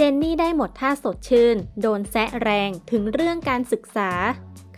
เจนนี่ได้หมดท่าสดชื่น โดนแซะแรงถึงเรื่องการศึกษา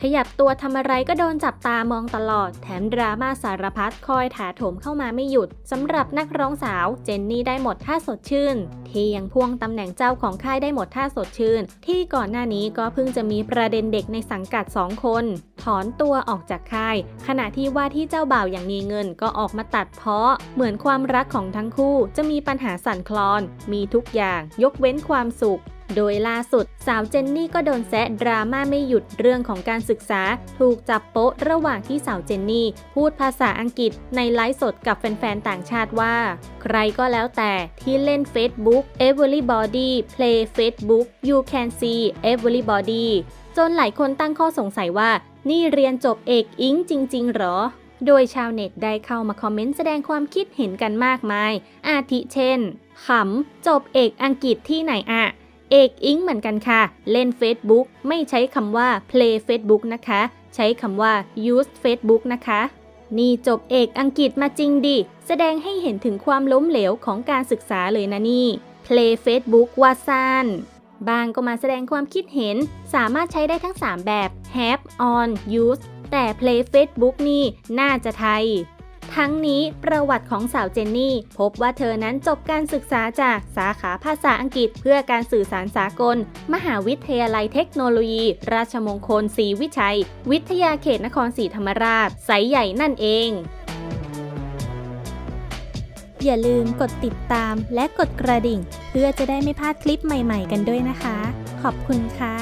ขยับตัวทำอะไรก็โดนจับตามองตลอด แถมดราม่าสารพัดคอยถาโถมเข้ามาไม่หยุดสำหรับนักร้องสาวเจนนี่ได้หมดท่าสดชื่น ที่ยังพ่วงตำแหน่งเจ้าของค่ายได้หมดท่าสดชื่น ที่ก่อนหน้านี้ก็เพิ่งจะมีประเด็นเด็กในสังกัด 2 คน ถอนตัวออกจากค่าย ขณะที่ว่าที่เจ้าบ่าวอย่างมีเงินก็ออกมาตัดเพาะ เหมือนความรักของทั้งคู่ จะมีปัญหาสั่นคลอน มีทุกอย่าง ยกเว้นความสุข โดยล่าสุด สาวเจนนี่ก็โดนแซะดราม่าไม่หยุดเรื่องของการศึกษา ถูกจับโป๊ะระหว่างที่สาวเจนนี่ พูดภาษาอังกฤษในไลฟ์สดกับแฟนๆ ต่างชาติว่า ใครก็แล้วแต่ที่เล่น Facebook everybody play Facebook you can see everybody จนหลายคนตั้งข้อสงสัยว่า นี่เรียนจบเอกอิงจริง ๆ หรอ โดยชาวเน็ตได้เข้ามาคอมเมนต์แสดงความคิดเห็นกันมากมาย อาทิเช่นขำจบเอกอังกฤษที่ไหนอะ เอกอิงเหมือนกันค่ะ เล่น Facebook ไม่ใช้คำว่า play Facebook นะคะ ใช้คำว่า use Facebook นะคะ นี่จบเอกอังกฤษมาจริงดิ แสดงให้เห็นถึงความล้มเหลวของการศึกษาเลยนะนี่ play Facebook ว่าสั้นบางก็มาแสดงความคิดเห็น สามารถใช้ได้ทั้ง 3 แบบ have on use แต่ play Facebook นี่ น่าจะไทย ทั้งนี้ประวัติของสาวเจนนี่ พบว่าเธอนั้นจบการศึกษาจากสาขาภาษาอังกฤษ เพื่อการสื่อสารสากล มหาวิทยาลัยเทคโนโลยี ราชมงคลศรีวิชัย วิทยาเขตนครศรีธรรมราชไซใหญ่นั่นเองอย่าลืมกดติดตามและกดกระดิ่ง เพื่อจะได้ไม่พลาดคลิปใหม่ๆกันด้วยนะคะ ขอบคุณค่ะ